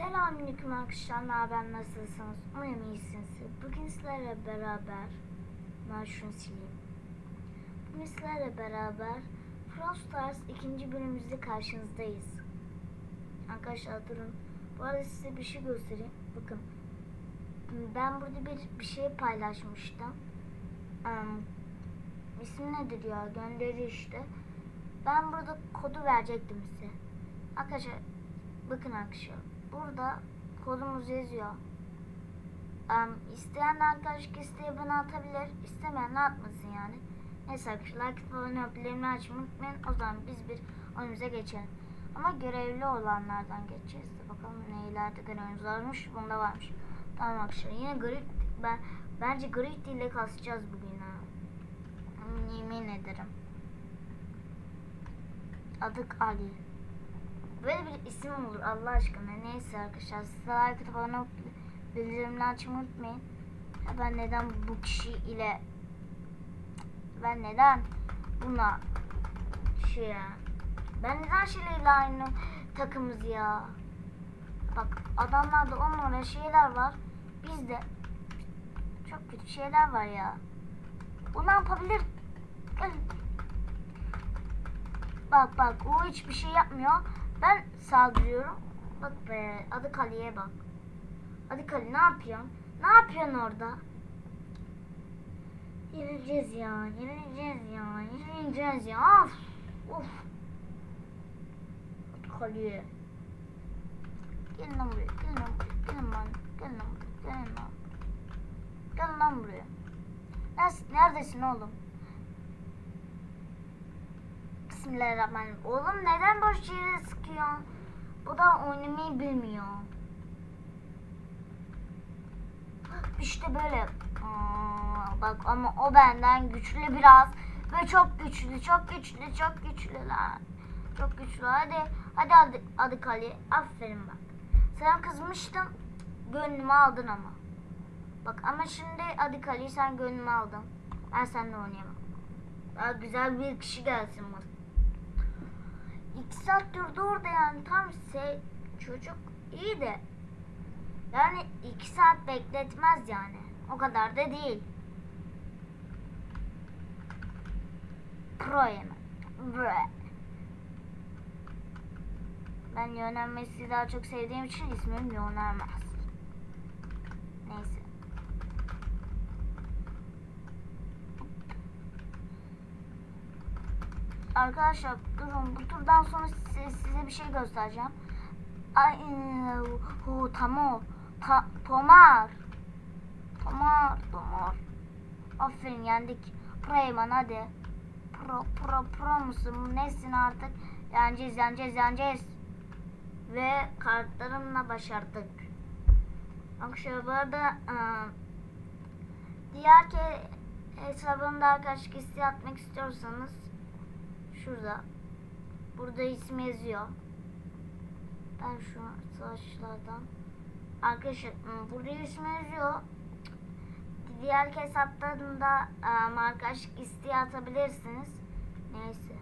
Selamünaleyküm arkadaşlar. Ne haber? Nasılsınız? Umarım iyisiniz. Bugün sizlerle beraber ben şunu sileyim. Bugün sizlerle beraber Frost Stars ikinci bölümümüzde karşınızdayız. Arkadaşlar durun. Bu arada size bir şey göstereyim. Bakın. Ben burada bir, bir şey paylaşmıştım. Um, ismi nedir ya? Gönderi işte. Ben burada kodu verecektim size. Arkadaşlar bakın arkadaşlar. Burada kodumuz yazıyor. Um, isteyen arkadaş isteği bana atabilir. İstemeyen de atmasın yani. Neyse arkadaşlar like falan öpülerini açmayı unutmayın. O zaman biz bir oyunumuza geçelim. Ama görevli olanlardan geçeceğiz. de. Bakalım neylerde görevimiz varmış. Bunda varmış. Tamam arkadaşlar yine garip ben bence garip ile kasacağız bugün ha. Yemin ederim. Adık Ali. Böyle bir isim olur Allah aşkına. Neyse arkadaşlar. Size like abone bildirimleri açmayı unutmayın. Ben neden bu kişi ile ben neden buna şey ben neden şeyle aynı takımız ya bak adamlarda on numara şeyler var bizde çok kötü şeyler var ya o ne yapabilir bak bak o hiçbir şey yapmıyor ben saldırıyorum bak be adı Kali'ye bak adı Kali ne yapıyorsun ne yapıyorsun orada Yenileceğiz ya, yenileceğiz ya, yenileceğiz ya. Of, of. Kaleye. Gelin lan buraya, gelin lan buraya, gelin lan, gelin lan buraya, gelin lan. Gelin lan buraya. Neredesin oğlum? Bismillahirrahmanirrahim. Oğlum neden boş yere sıkıyorsun? Bu da oynamayı bilmiyor. İşte böyle. Aa, bak ama o benden güçlü biraz. Ve çok güçlü, çok güçlü, çok güçlüler. Çok güçlü. Hadi, hadi hadi, hadi Kali. Aferin bak. Sen kızmıştım. Gönlümü aldın ama. Bak ama şimdi hadi Kali sen gönlümü aldın. Ben seninle oynayamam. Daha güzel bir kişi gelsin bak. İki saat durdu orada yani tam şey çocuk iyi de yani iki saat bekletmez yani. O kadar da değil. Pro. Ben Lionel Messi'yi daha çok sevdiğim için ismim Lionel Messi. Neyse. Arkadaşlar durun bu turdan sonra size, size bir şey göstereceğim. Ay, hu, tamam. Ta, tomar. Tomar, tomar. Aferin yendik. Preyman hadi. Pro, pro, pro musun? Nesin artık? Yeneceğiz, yeneceğiz, yeneceğiz. Ve kartlarımla başardık. Arkadaşlar bu arada ıı, diğer ki hesabımda arkadaşlık isteği atmak istiyorsanız şurada. Burada isim yazıyor. Ben şu savaşçılardan arkadaşlar ıı, burada isim yazıyor. Diğer hesaptan da ıı, arkadaşlık isteği atabilirsiniz. Neyse.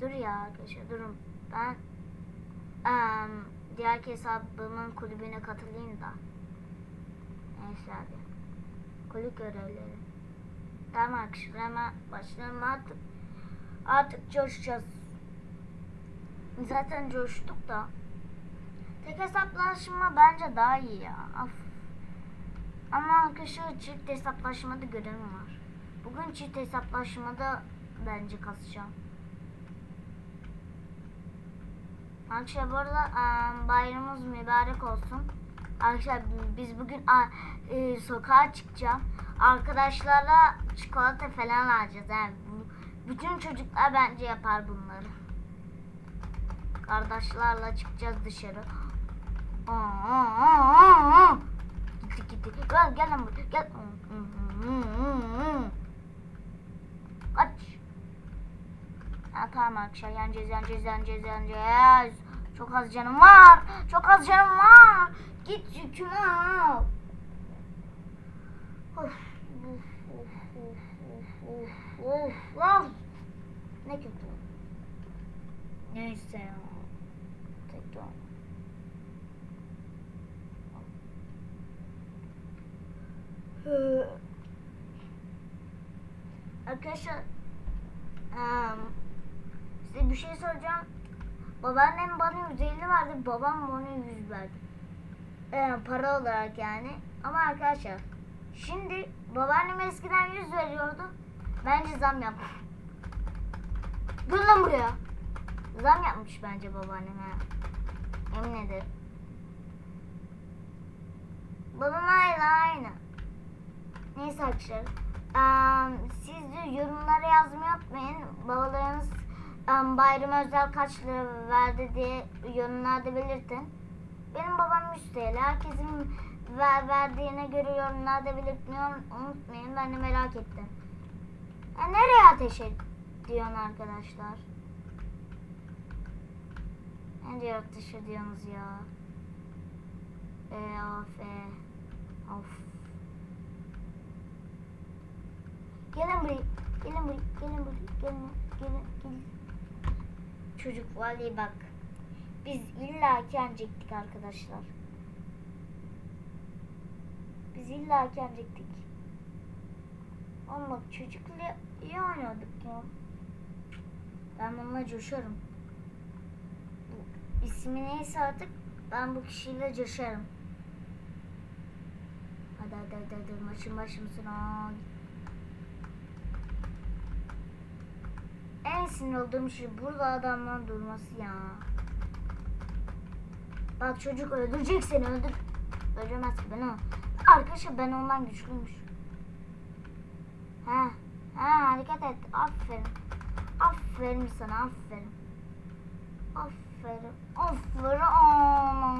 Dur ya arkadaşlar durun. Ben ıı, diğer hesabımın kulübüne katılayım da. Neyse hadi. Kulüp görevleri. Tamam hemen başlayalım artık. Artık coşacağız. Zaten coştuk da. Tek hesaplaşma bence daha iyi ya. Af. Ama arkadaşlar çift hesaplaşmada görevim var. Bugün çift hesaplaşmada bence kasacağım. Arkadaşlar bu arada bayramımız mübarek olsun. Arkadaşlar biz bugün e, sokağa çıkacağım. Arkadaşlarla çikolata falan alacağız. Yani bu, bütün çocuklar bence yapar bunları. Kardeşlerle çıkacağız dışarı. Aa, aa, aa. Gel gel lan buraya gel. Kaç. Ha, tamam arkadaşlar yeneceğiz yeneceğiz yeneceğiz yeneceğiz. Çok az canım var. Çok az canım var. Git yükümü al. Of, of. Ne kötü. Neyse ya. Ee, Arkadaşlar em, size bir şey soracağım. Babaannem bana 150 verdi, babam bana 100 verdi. Ee, para olarak yani. Ama arkadaşlar şimdi babaannem eskiden 100 veriyordu. Bence zam yapmış. Gel lan buraya. Zam yapmış bence babaannem ha. Emin ederim. Babam aynı. Neyse arkadaşlar. Eee, siz de yorumlara yazmayı unutmayın. Babalarınız bayram özel kaç lira verdi diye yorumlarda belirtin. Benim babam 100 TL. Herkesin ver, verdiğine göre yorumlarda belirtmeyi unutmayın. Ben de merak ettim. Ya nereye ateş ediyorsun arkadaşlar? Nereye ateş ediyorsunuz ya? E, of, e. Of. Gelin buraya. Gelin buraya. Gelin buraya. Gelin. Gelin. Gelin. Çocuk vallahi bak. Biz illa yenecektik arkadaşlar. Biz illa yenecektik. Ama çocukla iyi oynadık ya. Ben bununla coşarım. Bu ismi neyse artık ben bu kişiyle coşarım. Hadi hadi hadi, hadi. maçın başımsın. En sinir olduğum şey burada adamların durması ya. Bak çocuk öldürecek seni öldür. Öldürmez ki ben o. Arkadaşlar ben ondan güçlüymüş. Ha, ha hareket et. Aferin. Aferin sana aferin. Aferin. Aferin. Aman.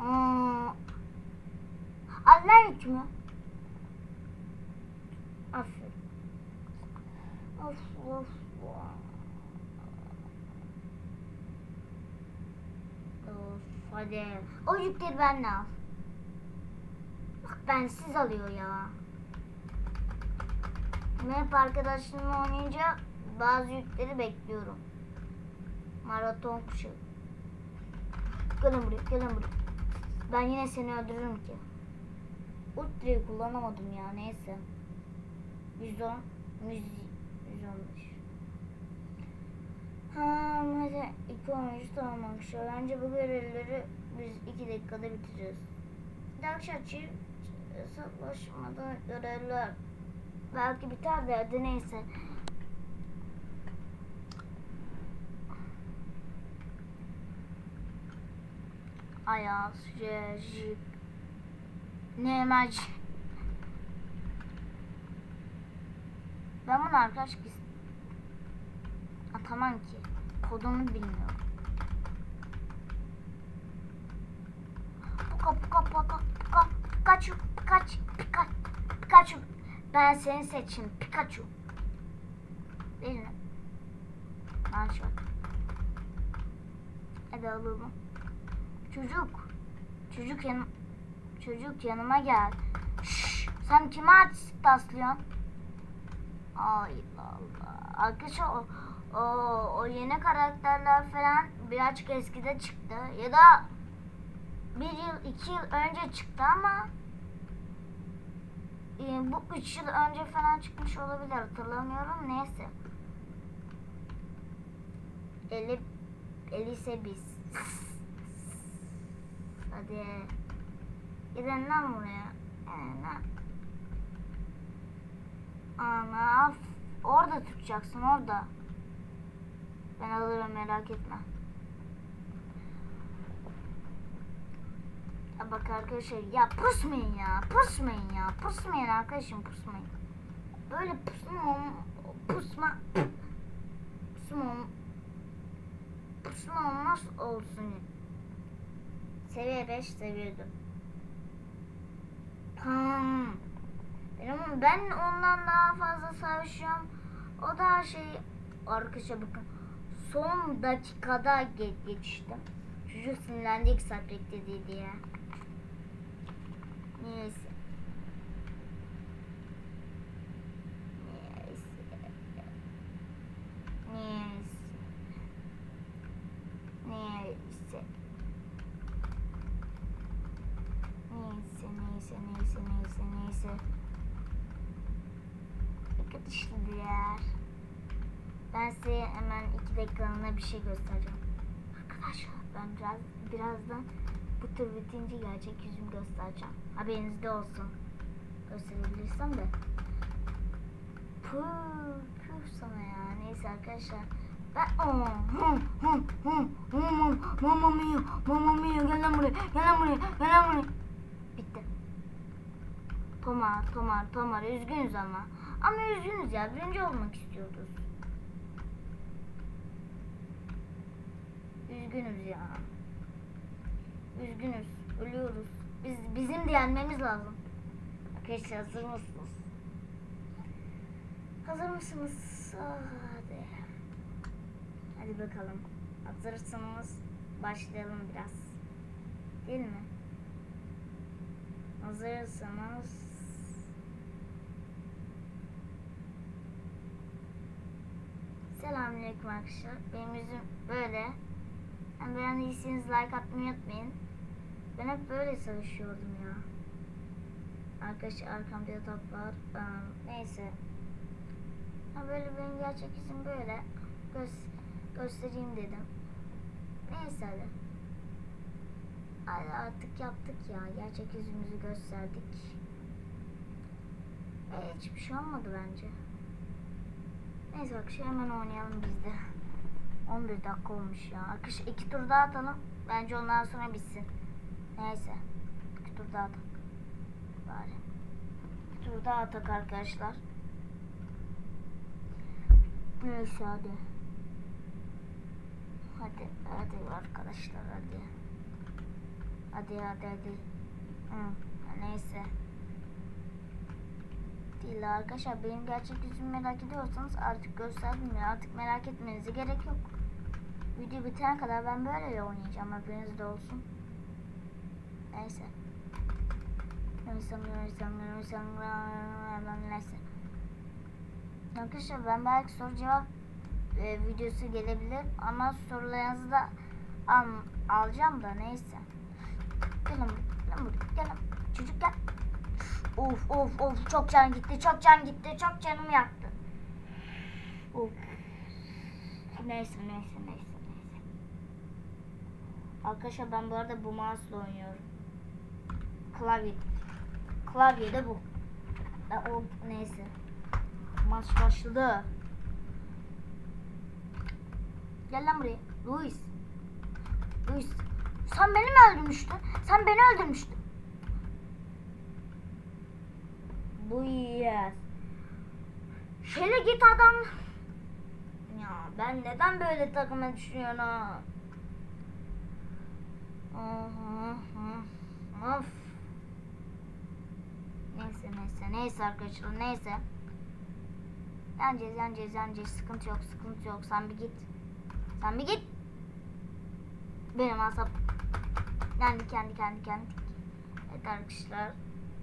Aa. Allah hükmü. Aferin. Of hadi. O yükleri ben ne al. Bak bensiz alıyor ya. Hep arkadaşlarımla oynayınca bazı yükleri bekliyorum. Maraton kuşu. Gelin buraya, gelin buraya. Ben yine seni öldürürüm ki. Ultra'yı kullanamadım ya neyse. 110, 100, 115. Ha, hadi iki oyuncu tamamlamış. Önce bu görevleri biz iki dakikada bitireceğiz. Dakşatçı hesaplaşmada görevler belki biter de hadi neyse. Ayaz, J, J, Nemec. Ben bunu arkadaşlık atamam ki. Kodunu bilmiyorum. Puka puka puka puka Pikachu Pikachu Pikachu Pikachu Ben seni seçeyim Pikachu mi? Aç bak. Hadi alalım. Çocuk. Çocuk yan Çocuk yanıma gel. Şşş, sen kime artistik taslıyorsun? Ay Allah. Arkadaşlar o, o, yeni karakterler falan birazcık eskide çıktı. Ya da bir yıl, iki yıl önce çıktı ama e, bu üç yıl önce falan çıkmış olabilir hatırlamıyorum. Neyse. Eli, Elise biz. Hadi. Gidin lan buraya. Ee, f- orada tutacaksın orada. Ben alırım merak etme. Ya bak arkadaşlar ya pusmayın ya pusmayın ya pusmayın arkadaşım pusmayın. Böyle pusma pusma pusma pusma olmaz olsun. Seviye 5 seviye 4. Tamam. Benim, ben ondan daha fazla savaşıyorum. O da şey arkadaşlar bakın son dakikada ge- geçtim. Çocuk sinirlendi ilk saat bekledi diye. Neyse. neyse. Neyse neyse neyse neyse neyse. Arkadaşlar. Ben size dakikalığına bir şey göstereceğim. Arkadaşlar ben biraz birazdan bu tur bitince gerçek yüzümü göstereceğim. Haberinizde olsun. Gösterebilirsem de. Puh, puh sana ya. Neyse arkadaşlar. Ben oh, hı, hı, hı, mamam, mamam yiyor, mamam yiyor. Gel lan buraya, gel lan buraya, gel lan buraya. Bitti. Tomar, tomar, tomar. Üzgünüz ama. Ama üzgünüz ya. Birinci olmak istiyorduk. Üzgünüz ya. Üzgünüz. Ölüyoruz. Biz bizim de yenmemiz lazım. Arkadaşlar hazır mısınız? Hazır mısınız? Hadi. Hadi bakalım. Hazırsanız başlayalım biraz. Değil mi? Hazırsanız Selamünaleyküm arkadaşlar. Benim yüzüm böyle. Yani beğendiyseniz like atmayı unutmayın. Ben hep böyle çalışıyordum ya. Arkadaşlar arkamda yatak var. Ee, neyse. Ha böyle benim gerçek yüzüm böyle. Göz, göstereyim dedim. Neyse hadi. Hadi artık yaptık ya. Gerçek yüzümüzü gösterdik. E, hiçbir şey olmadı bence. Neyse arkadaşlar hemen oynayalım biz de. 11 dakika olmuş ya. Arkadaşlar iki tur daha atalım. Bence ondan sonra bitsin. Neyse. İki tur daha atak. Bari. İki tur daha atak arkadaşlar. Neyse hadi. Hadi hadi arkadaşlar hadi. Hadi hadi hadi. Hı, neyse. Değil arkadaşlar benim gerçek yüzümü merak ediyorsanız artık gösterdim ya artık merak etmenize gerek yok. Video bitene kadar ben böyle oynayacağım haberiniz de olsun. Neyse. Neyse. Arkadaşlar ben belki soru cevap e, videosu gelebilir ama sorularınızı da al, alacağım da neyse. Gelin gelin gelin. Çocuk gel. Of of of çok can gitti, çok can gitti, çok canım yaktı. Of. Neyse neyse neyse. Arkadaşlar ben bu arada bu mouse'la oynuyorum. Klavye. Klavye de bu. Ya, o neyse. Maç başladı. Gel lan buraya. Luis. Luis. Sen beni mi öldürmüştün? Sen beni öldürmüştün. Bu yes. Şöyle git adam. Ya ben neden böyle takıma düşüyorum ha? Of. Neyse neyse neyse arkadaşlar neyse. Yeneceğiz yeneceğiz yeneceğiz sıkıntı yok sıkıntı yok sen bir git. Sen bir git. Benim asap. Kendi kendi kendi kendi. Evet arkadaşlar.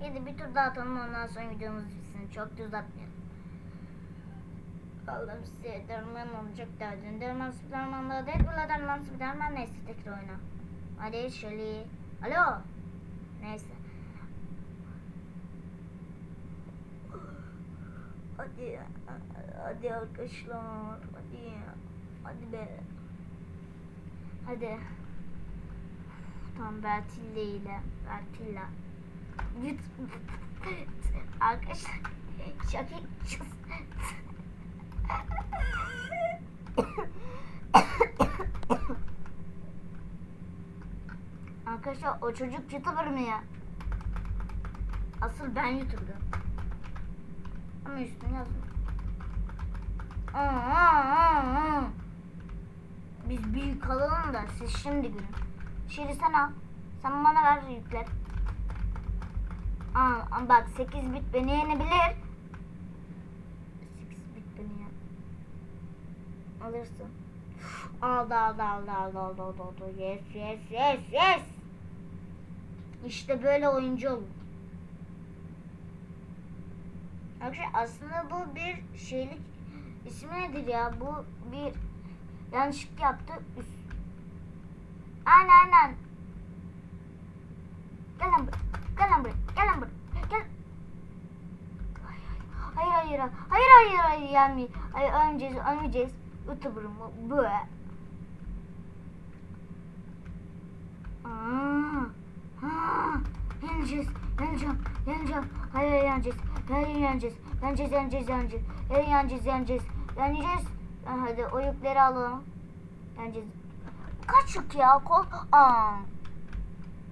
Hadi bir tur daha atalım ondan sonra videomuz bitsin. Çok da uzatmayalım. Allah'ım size derman olacak derdin. Derman Spiderman'da değil. Burada derman Spiderman neyse tekrar oyna. Hadi şöyle. Alo. Neyse. Hadi. Hadi arkadaşlar. Hadi. Hadi be. Hadi. Tam Bertilla ile. Bertilla. Git. Arkadaşlar. Şaka yapacağız. Arkadaşlar o çocuk YouTuber mı ya? Asıl ben YouTuber'ım. Ama üstüne yazmıyor. Aa, aa, aa. Biz büyük alalım da siz şimdi görün. Şimdi sen al. Sen bana ver yükle. Aa, bak 8 bit beni yenebilir. 8 bit beni yen. Alırsın. Aldı aldı aldı aldı aldı aldı. Yes yes yes yes. İşte böyle oyuncu olur. Arkadaşlar aslında bu bir şeylik ismi nedir ya? Bu bir yanlışlık yaptı. Üst- Aynen aynen. Gel lan buraya. Gel lan buraya. Gel lan buraya. Gel. Hayır hayır hayır. Hayır hayır hayır yani. Hayır ölmeyeceğiz ölmeyeceğiz. Youtuber'ım bu. Aa, aa, yeneceğiz, yeneceğim, yeneceğim. Hayır yeneceğiz, hayır yeneceğiz, yeneceğiz, yeneceğiz, yeneceğiz. Hayır yeneceğiz, yeneceğiz, yeneceğiz. Ha, Hadi o yükleri alalım. Yeneceğiz. Kaç yük ya kol? Aa.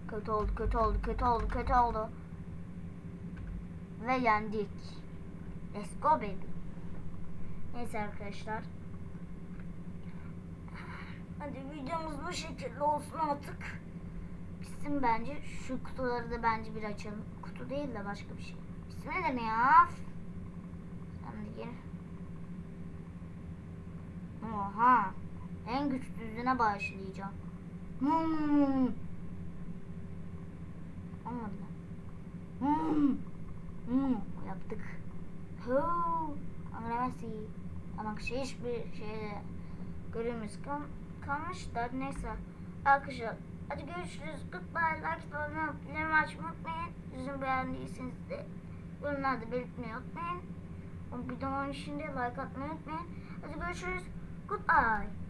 Kötü oldu, kötü oldu, kötü oldu, kötü oldu. Ve yendik. Let's go baby. Neyse arkadaşlar. Hadi videomuz bu şekilde olsun artık. Bitsin bence. Şu kutuları da bence bir açalım. Kutu değil de başka bir şey. Bitsin ne ya? Sen de gir. Oha. En güçlüsüne başlayacağım. Hmm. Olmadı? Hmm. Hmm. Yaptık. Huu. Anlamazsın. Ama şey hiçbir şeyde görevimiz kal kalmış da neyse. Arkadaşlar hadi görüşürüz. Goodbye. Like olup bildirim açmayı unutmayın. Yüzümü beğendiyseniz de yorumlarda belirtmeyi unutmayın. O videonun içinde like atmayı unutmayın. Hadi görüşürüz. Goodbye.